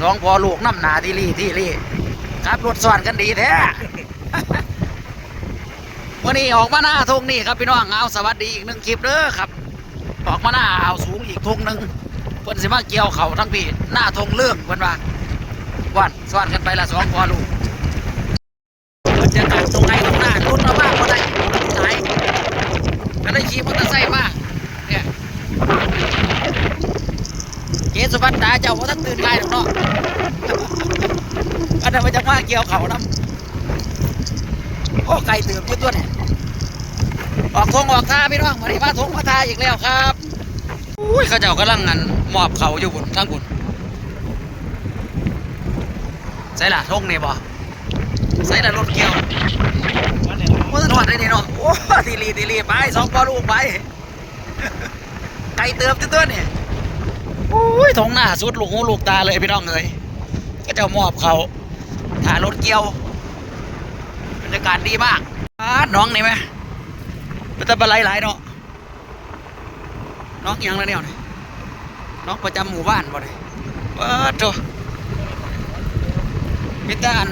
สองพอลูกน้ำหนาที่รี่ที่รี่ขับรถสอนกันดีแท้วันนี้ออกมาหน้าทงนี่ครับพี่น้องเอาสวัสดีอีกหนึ่งคลิปเด้อครับ ออกมาหน้าเอาสูงอีกทงหนึ่งเพิ่นสิมาเกี่ยวเขาทั้งพี่หน้าทงเรื่องเพิ่นว่าวันสอนกันไปละสองพอลูกเพิ่นจะกลับตรงไหนตรงหน้ารุ่นมามากก็ได้ไหนก็ได้ขี่มอเตอร์ไซค์มาเนี่ยเกศสุภัตตา เจ้าว่าท่านตื่นไล่หรอกเนาะอันนั้นมันจะมาเกี่ยวเขาน้ำโอ้ไก่เติมอยุ่ตัวเนี่ยออกทงออกท่าพี่น้องมาดีมาทงมาท่าอีกแล้วครับอุ้ยเขาเจ้ากำลังงานมอบเขาอยู่บุญทั้งบุญใส่ละทงนี่บ่ใส่ละรถเกี่ยวว่าจะถอดได้นี่เนาะโอ้ทีรีทีรีไปสองปอลูกไปไก่เติมตัวเนี่ย โอ้ยทงหน้าสุดลูกหูลูกตาเลยพี่น้องเลยก็จ้ามอบเขาถ่ารถเกี่ยวบรรยากาศดีมากน้องนี่ไหมเป็นตะบะไลหลายเนาะน้องยังแล้วเนี่ยน้องประจำหมู่บ้านบ่เลยว้าโตมิตรอัน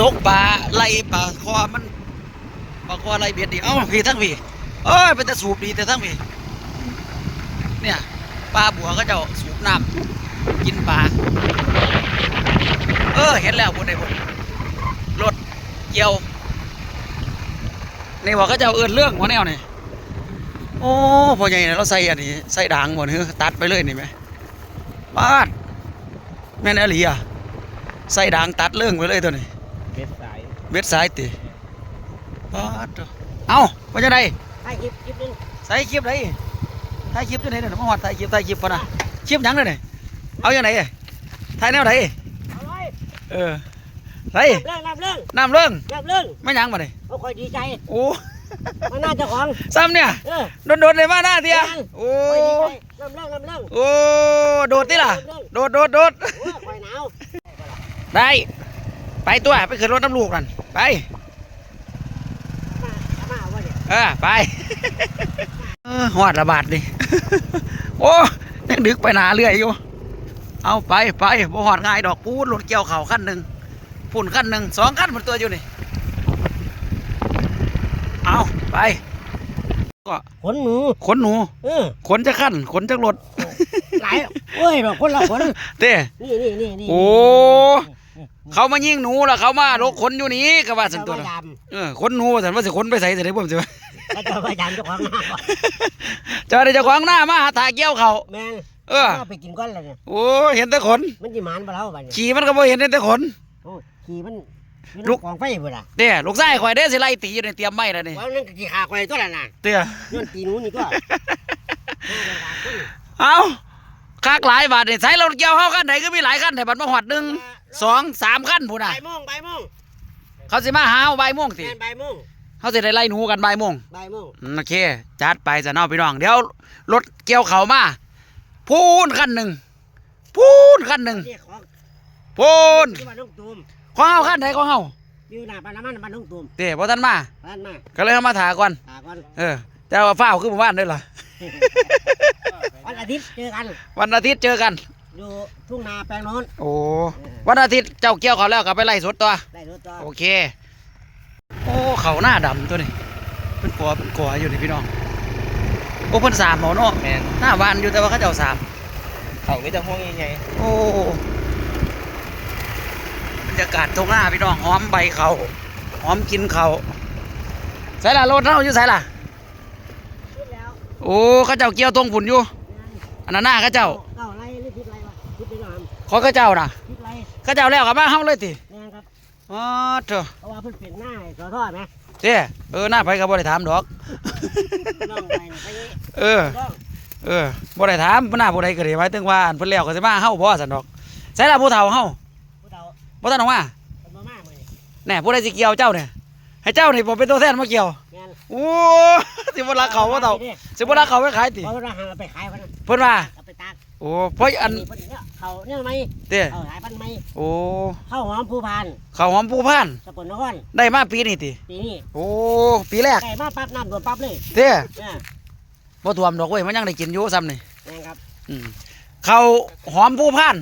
ตกปลาไล่ปลาคอมันปลาคอไล่เบียดดีเอ้าพี่ทั้งพี่เอ้ยเป็นตะสูบดีแต่ทั้งพี่เนี่ย ปลาบัวก็เจ้าสูบน้ำกินปลา เออเห็นแล้วบนในบนรถเกี่ยวนี่บอกก็จะเอาเอื้อนเรื่องวะแนวนี่โอ้พ่อใหญ่เนี่ยเราใส่อันนี้ใส่ด่างหมดเฮ้ตัดไปเลยนี่ไหมปาดแม่นอหลีอะใส่ด่างตัดเรื่องไปเลยตัวนี้เม็ดสายเบ็ดสายติปาดเอ้าว่าจะไดให้คลิปคลิปนึงใส่คลิปไหน ถ่ายคลิปจะไหนเดี๋ยวมาหอดถ่ายคลิปถ่ายคลิปปะนะคลิปหยังเลยเนี่ยเอาอย่างไหนถ่ายแนวไหนเอาไว้เออไรเรื่องรับเรื่องน้ำเรื่องรับเรื่องไม่หยังมาเลยเขาคอยดีใจโอ้มันน่าเจะของซ้ำเนี่ยเออโดดๆเลยมาหน้าเทียโอ้คอยดีใจรับเรื่องรับเรื่องโอ้โดดที่ล่ะโดดโดดโดดโอ้ยคอยหนาวได้ไปตัวไปขึ้นรถน้ำลูกนั่นไปมาเอามาเอาไว้เนี่ยเออไปเออหอดระบาดดิ โอ้ยังดึกไปหนาเรื่อยอยู่ เอาไปไปบ่หอดง่ายดอกปูดรถเกี่ยวเข่าขั้นหนึ่งฝุ่นขั้นหนึ่งสองขั้นบนตัวอยู่นี่ เอาไป ก็ขนหนูขนหนูเออขนจะขั้นขนจะรถหลายโอ้ยดอกคนละขนเต้นี่นี่นี่นี่โอ้เขามายิงหนูแล้วเขามาลกขนอยู่นี่ก็ว่าสันตัวเจ้าละพยายามเออขนหนูว่าสันว่าสิขนไปใส่สิได้บ่มสิวะ เจ้าพยายามเจ้าของหน้าก่อนเจ้าได้เจ้าของหน้ามาหาถ่ายเกี้ยวเขา แม่งเออาไปกินก้อนเลยเนี่ยโอ้เห็นแต่ขน มันจิหมานไปแล้วบัดนี้ขี่มันก็บ่เห็นเห็นแต่ขน โอ้ยขี่มันมีลูลูกกกองไฟเบิดอะเต้ลูกชายข่อยเด้สิไล่ตีอยู่ในเตรียมไม้แล้วนี่ว่านั่นก็ขี่ขาควายตัวละน่ะเต้ย้อนตีหนูนี่ก็เอาคากหลายบาทนี่ใช้รถเกี่ยวเฮาคันไหนก็มีหลายคันแต่บัดมาหอดหนึ่งสองสามคันพุ่นน่ะ บ่ายโมงบ่ายโมงเขาสิมาหาเอาใบายโมงสิแม่นบ่ายโมง เขาสิได้ไล่หนูกันใบายโมงบ่ายโมงอืมโอเค จัดไปจะนอพี่น้อง เดี๋ยวรถเกี่ยวเขามาพูนคันหนึ่งพูนคันหนึ่งเรียกของพูนที่บ้านน้องตูมของเฮาคันไหนของเฮาอยู่หน้าปั๊มน้ำมันบ้านน้องตูมเต้บ่ทันมาบ้านมาก็เลยเอามาถาก่อนตาก่อนเออ แต่ว่าฟ้าวคือหมู่บ้านด้วยล่ะวันอาทิตย์เจอกันวันอาทิตย์เจอกัน อยู่ทุ่งนาแปลงโน้นโอ้วันอาทิตย์เจ้าเกี่ยวเขาแล้วก็ไปไล่สดตัวได้รถต่อโอเค โอ้เขาหน้าดำตัวนี้เป็นกัวเป็นกัวอยู่นี่พี่น้องโอ้เพิ่นสามหมอเนาะแมนหน้าบานอยู่แต่ว่าเขาเจ้าสามเขาไม่จะห้องยังไงโอ้บรรยากาศตรงหน้าพี่น้องหอมใบเขาหอมกินเขาใส่ละรถเท่าอยู่ใส่ละคิดแล้วโอ้เขาเจ้าเกี่ยวตรงผุนอยู่อันนั้นหน้าเขาเจ้าเก้าไรหรือทิศไรวะทิศไปหน่อยขอเขาเจ้าน่ะทิศไรเขาเจ้าแล้วกับมาเฮาเลยติแม่นครับ อ๋อเถอะเพราะว่าเพิ่นเปลี่ยนหน้าให้สอทอดไหมเจ้เออหน้าไปก็บ่ได้ถามดอก น้องไปไปนี่เออ น้องเออบ่ได้ถามหน้าผู้ใดก็ได้หมายถึงว่าอันเพิ่นแล้วก็สิมาเฮาบ่ซั่นดอกใส่ละผู้เฒ่าเฮาผู้เฒ่าบ่ทันออกมาเพิ่นมามามื้อนี้แน่ผู้ใดสิเกี่ยวเจ้าเนี่ยให้เจ้านี่บ่เป็นตัวแทนมาเกี่ยวแม่นโอ้สิบ่รักเขาบ่เฒ่าสิบ่รักเขาไปขายติเพราะว่าหาไปขายเพิ่นน่ะเพิ่นว่าเอาไปตาก โอ้เพราะอันเพิ่นเนี่ยเขาเนี่ยไหมเด้เอาหลายพันไหมโอ้ข้าวหอมผู้พานข้าวหอมผู้พานสกลนครได้มาปีนี้ติปีนี้โอ้ปีแรกไก่มาปั๊บน้ำโดนปั๊บเลยเด้เนี่ยบ่ท่วมดอกเว้ยมันยังได้กินอยู่ซ้ำนี่แม่นครับอืมข้าวหอมผู้พัน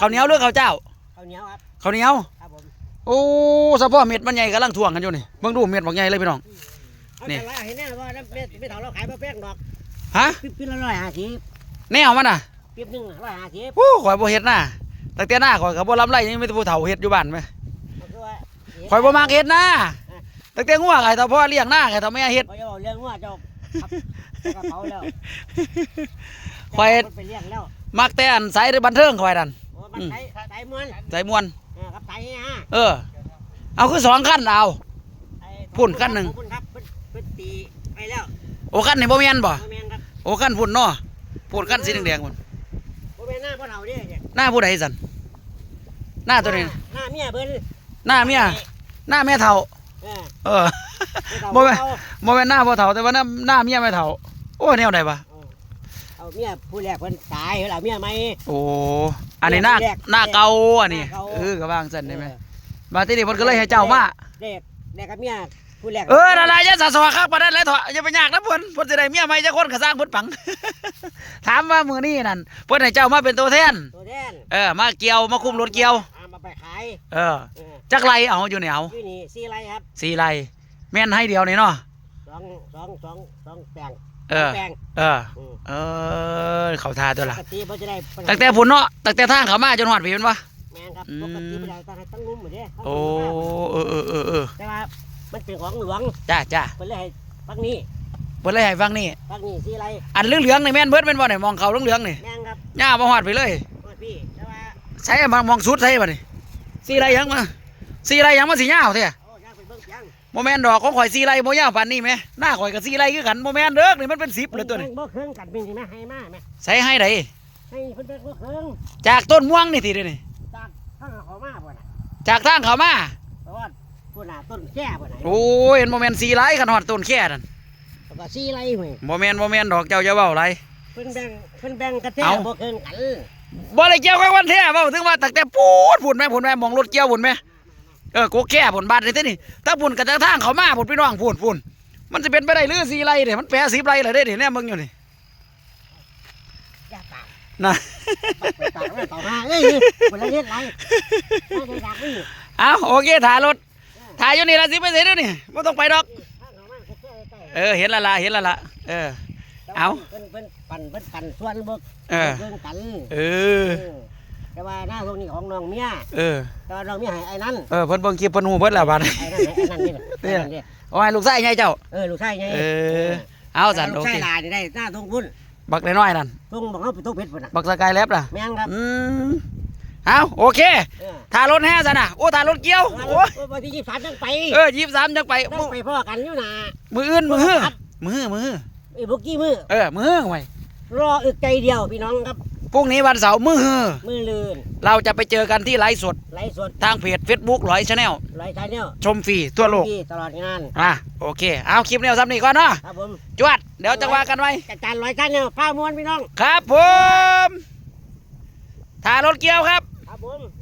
ข้าวเหนียวหรือข้าวเจ้าข้าวเหนียวครับข้าวเหนียวครับผมโอ้สะพ่อเม็ดมันใหญ่กำลังท่วงกันอยู่นี่เบิ่งดูเม็ดบักใหญ่เลยพี่น้องเอานี่แต่ละเห็นแน่ว่าน้ำเม็ดไม่เท่าเราขายมาแป้งดอกฮะปิ๊บปิ๊บละร้อยห้าสิบแนวมันน่ะ ปิ๊บหนึ่งร้อยห้าสิบโอ้ข่อยบ่เฮ็ดหน้าตั้งแต่หน้าข่อยก็บ่ลำไรยังมีแต่ผู้เฒ่าเฮ็ดอยู่บ้านไหมมันก็ว่าข่อยบ่มักเฮ็ดหน้าตั้งแต่งัวไก่เฒ่าพ่อเลี้ยงหน้าไก่เฒ่าแม่เฮ็ดเขาจะบอกเรื่องว่าเจ้าครับกระเป๋าแล้วข่อยไปเลี้ยงแล้วมักแต่อันสายบันเทิงข่อยนั่นโอ้มันไถไถมวนสายมวน เออครับไถฮะเออ เอาคือสองขั้นเอา ไอ้พุ่นขั้นหนึ่งพุ่นครับเพิ่นเพิ่นตีไปแล้วโอ้ขั้นนี่บ่แม่นบ่ บ่แม่นครับ โอ้ขั้นพุ่นเนาะพุ่นขั้นสีแดงๆพุ่นบ่แม่นหน้า พ่อเฒ่าเด้เนี่ยหน้าผู้ใดสั่นหน้าตัวนี้หน้าเมียเพิ่นหน้าเมียหน้าแม่เฒ่าเออเออบ่บ่แม่นเอาบ่แม่นหน้าพ่อเฒ่าแต่ว่าหน้าหน้าเมียแม่เฒ่าโอ้แนวใดวะเอาเมียผู้แรกเพิ่นตายเหรอเมียใหม่โอ้อันนี้หน้าแรกหน้าเก่าอันนี้หน้าเก่าเออก็วางสั่นได้ไหมมาที่นี่เพิ่นก็เลยให้เจ้ามาเด็กเด็กกับเมีย ผู้แรกเออละลายจะสะสอคักปานนั้นเลยเถอะอย่าไปยากนะเพิ่นเพิ่นสิได้เมียใหม่จักคนก็สร้างเพิ่นปัง ถามว่ามื้อนี้นั่นเพิ่นให้เจ้ามาเป็นตัวแทนตัวแทนเออมาเกี่ยวมาคุมรถเกี่ยวเอามาไปขายเออเออจักไรเอาอยู่นี่เอาอยู่นี่สี่ไรครับสี่ไรแม่นให้เดียวนี่เนาะสองสองสองสองแปลงเออ แปลงเออ อืมเออ เข้าท่าตัวปละกติบ่จะได้ปัญหาตั้งแต่พุ่นเนาะตั้งแต่ทางเขามาจนฮอดพี่แม่นบ่แม่นครับอืม ปกติบ่ได้ต้องให้ตั้งงุ้มเหมือนเด้โอ้เออเออเออเออแต่ว่า มันเป็นของหลวงจ้าจ้าเพิ่นเลยให้ฟังนี้เพิ่นเลยให้ฟังนี่ฟังนี้สี่ไรอันเหลืองๆนี่แม่นเบิดแม่นบ่นี่มองเขาเหลืองๆนี่แม่นครับย่าบ่ฮอดไปเลยโอ้ยพี่แต่ว่าใช้มามองสุดใช่บ่นี่สี่ไรยังมาสี่ไรยังมาสิยาวแท้โอ้ย่างไปเบิ่งยังบ่แม่นดอกของข่อยสี่ไรบ่ยาวปานนี้แหมหน้าข่อยก็สี่ไรคือกันบ่แม่นเด้อนี่มันเป็น10เลยตัวนี้บ่เครื่องกันเป็นสิแม่ให้มาแม่ใช้ให้ไดให้เพิ่นเป็นบ่เครื่องจากต้นม่วงนี่ติเด้นี่จากข้างเขามาบ่น่ะจากทางเขามาเพราะว่า พุ่นน่ะต้นแก่บ่น่ะโอ้ยเห็นบ่แม่นสี่ไรคันฮอดต้นแค่นั่นแล้วก็สี่ไรเว้ยบ่แม่นบ่แม่นดอกเจ้าอย่าเว้าไรเพิ่นแบ่งเพิ่นแบ่งกระแตเอ้าบ่เครื่องกันบ่ได้เกี่ยวกับวันแท้เว้าถึงว่าตั้งแต่ปูดพุ่นแม่พุ่นแม่มองรถเกี่ยวพุ่นแม่เออกูแค่พุ่นบาดเลยตินี่ถ้าพุ่นก็จากทางเขามาพุ่นพี่น้องพุ่นพุ่นมันจะเป็นไปได้หรือสี่ไรเด้มันแปร10ไรเลยเด้นี่แน่มึงอยู่นี่อย่าปากนะไปปากไว้ต่อมาเอ้ยบ่ได้เฮ็ดไรไม่ได้ดักนี่เอาโอเคถ่ายรถ ถ่ายอยู่นี่ละสิไปเสร็จแล้วนี่ไม่ต้องไปดอกข้างเขามาแค่ใกล้ๆเออ เห็นและละเห็นและละเออ เอาเพิ่นเพิ่นปั่นเพิ่นปั่นส่วนบ่เออเครื่องกันเออเออ แต่ว่าหน้าตรงนี้ของน้องเมียเออ แต่ว่าน้องเมียให้ไอ้นั่นเออ เพิ่นเบิ่งคลิปเพิ่นฮู้เบิดแล้วบาดนี้ไอ้นั่นให้ไอ้นั่นนี่น่ะไอ้นั่นนี่โอ้ยลูกชายไงเจ้า เออลูกชายไงเออ เอาสันลูโอกชาเคยหลานนี่ได้หน้าตรงพุ่นบักน้อยๆนั่น ตรงบอกเขาไปตกเพชรพุ่นน่ะบักสกายแลบล่ะ แม่นครับ อืม เอาโอเคเออถ่ายรถแห่ซะนะโอ้ถ่ายรถเกี่ยวโอ้ยวันที่ยี่สิบสามต้องไปเออยี่สิบสามจังไปต้มื้องอไปพ่อกันอยู่น่ะมืออื่นมือฮื้อมือฮื้อมือฮื้อไอ้บุกกี้มือเออมือฮื้อไว้รออึกใจเดียวพี่น้องครับพรุ่งนี้วันเสาร์มือฮื้อมือลื่นเราจะไปเจอกันที่ไลฟ์สดไลฟ์สดทางเพจ Facebook ร้อยชาแนลไลฟ์ชาแนลชมฟรีทั่วโลกที่ตลอดงานอะโอเค เอาคลิปแนวซ้ำนี่ก่อนเนาะครับผมจวด เดี๋ยวจะว่ากันไว้ จัดการร้อยชาแนลป้ามวนพี่น้อง ครับผมถ่ายรถเกี่ยวครับ ครับผม